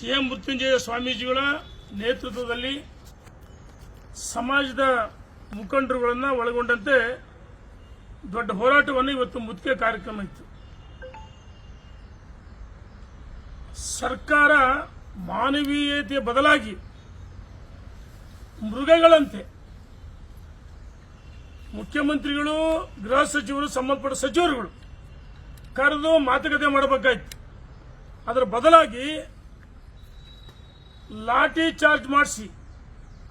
C M Mrityunjaya ಸ್ವಾಮೀಜಿಗಳ ನೇತೃತ್ವದಲ್ಲಿ ಸಮಾಜದ ಮುಖಂಡರುಗಳನ್ನು ಒಳಗೊಂಡಂತೆ ದೊಡ್ಡ ಹೋರಾಟವನ್ನು ಇವತ್ತು ಮುತ್ತಿಗೆ ಕಾರ್ಯಕ್ರಮ ಇತ್ತು. ಸರ್ಕಾರ ಮಾನವೀಯತೆಯ ಬದಲಾಗಿ ಮೃಗಗಳಂತೆ ಮುಖ್ಯಮಂತ್ರಿಗಳು, ಗೃಹ ಸಚಿವರು, ಸಂಬಂಧಪಟ್ಟ ಸಚಿವರುಗಳು ಕರೆದು ಮಾತುಕತೆ ಮಾಡಬೇಕಾಯ್ತು. ಅದರ ಬದಲಾಗಿ ಲಾಠಿ ಚಾರ್ಜ್ ಮಾಡಿಸಿ.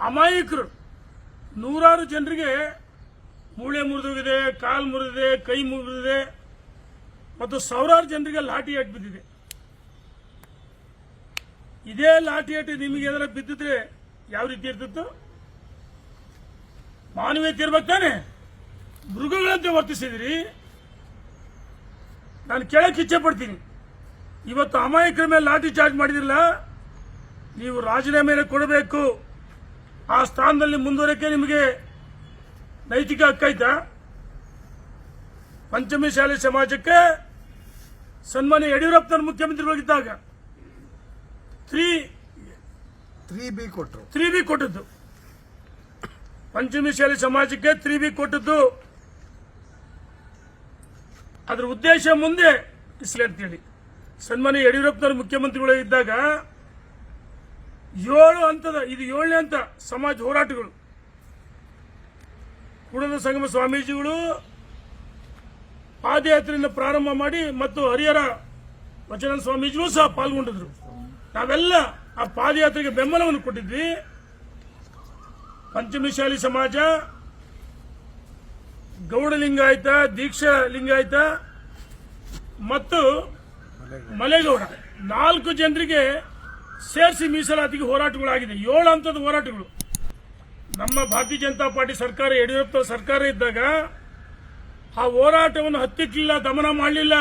ಅಮಾಯಕರು, ನೂರಾರು ಜನರಿಗೆ ಮೂಳೆ ಮುರಿದೋಗಿದೆ, ಕಾಲು ಮುರಿದಿದೆ, ಕೈ ಮುರಿದಿದೆ, ಮತ್ತು ಸಾವಿರಾರು ಜನರಿಗೆ ಲಾಠಿ ಏಟು ಬಿದ್ದಿದೆ. ಇದೇ ಲಾಠಿ ಏಟು ನಿಮಗೆ ಏನಾರ ಬಿದ್ದಿದ್ರೆ ಯಾವ ರೀತಿ ಇರ್ತಿತ್ತು ಮಾನವೀಯತೆ ಇರ್ಬೇಕು ತಾನೆ. ಮೃಗಗಳಂತೆ ವರ್ತಿಸಿದಿರಿ. ನಾನು ಕೇಳಕ್ಕೆ ಇಚ್ಛೆ ಪಡ್ತೀನಿ. ಇವತ್ತು ಅಮಾಯಕರ ಮೇಲೆ ಲಾಠಿ ಚಾರ್ಜ್ ಮಾಡಿದಿರಲ್ಲ? ನೀವು ರಾಜೀನಾಮೆ ಕೊಡಬೇಕು. ಆ ಸ್ಥಾನದಲ್ಲಿ ಮುಂದುವರಕ್ಕೆ ನಿಮಗೆ ನೈತಿಕ ಹಕ್ಕೈತಾ ಪಂಚಮಿ ಶಾಲೆ ಸಮಾಜಕ್ಕೆ ಸನ್ಮಾನ್ಯ ಯಡಿಯೂರಪ್ಪನವರು ಮುಖ್ಯಮಂತ್ರಿಗಳಿದ್ದಾಗ ತ್ರೀ ತ್ರೀ ಬಿ ಕೊಟ್ಟರು. ತ್ರೀ ಬಿ ಕೊಟ್ಟದ್ದು. ಪಂಚಮಿ ಶಾಲೆ ಸಮಾಜಕ್ಕೆ ತ್ರೀ ಬಿ ಕೊಟ್ಟದ್ದು. ಅದರ ಉದ್ದೇಶ ಮುಂದೆ ಇಸ್ಲಿ ಅಂತೇಳಿ. ಸನ್ಮಾನ್ಯ ಯಡಿಯೂರಪ್ಪನವರು ಮುಖ್ಯಮಂತ್ರಿಗಳು ಇದ್ದಾಗ ಏಳು ಹಂತದ, ಇದು ಏಳನೇ ಹಂತ, ಸಮಾಜ ಹೋರಾಟಗಳು. ಕುಡದ ಸಂಗಮ ಸ್ವಾಮೀಜಿಗಳು ಪಾದಯಾತ್ರೆಯಿಂದ ಪ್ರಾರಂಭ ಮಾಡಿ ಮತ್ತು ಹರಿಹರ ವಚನ ಸ್ವಾಮೀಜಿಗಳು ಸಹ ಪಾಲ್ಗೊಂಡಿದ್ರು. ನಾವೆಲ್ಲ ಆ ಪಾದಯಾತ್ರೆಗೆ ಬೆಂಬಲವನ್ನು ಕೊಟ್ಟಿದ್ವಿ. ಪಂಚಮಿಶಾಲಿ ಸಮಾಜ, ಗೌಡ ಲಿಂಗಾಯತ, ದೀಕ್ಷಾ ಲಿಂಗಾಯತ ಮತ್ತು ಮಲೆಗೌಡ. ನಾಲ್ಕು ಜನರಿಗೆ ಸೇರಿಸಿ ಮೀಸಲಾತಿಗೆ ಹೋರಾಟಗಳಾಗಿದೆ. ಏಳು ಹಂತದ ಹೋರಾಟಗಳು. ನಮ್ಮ ಭಾರತೀಯ ಜನತಾ ಪಾರ್ಟಿ ಸರ್ಕಾರ, ಯಡಿಯೂರಪ್ಪ ಸರ್ಕಾರ ಇದ್ದಾಗ ಆ ಹೋರಾಟವನ್ನು ಹತ್ತಿಕ್ಕಲಿಲ್ಲ ದಮನ ಮಾಡಲಿಲ್ಲ.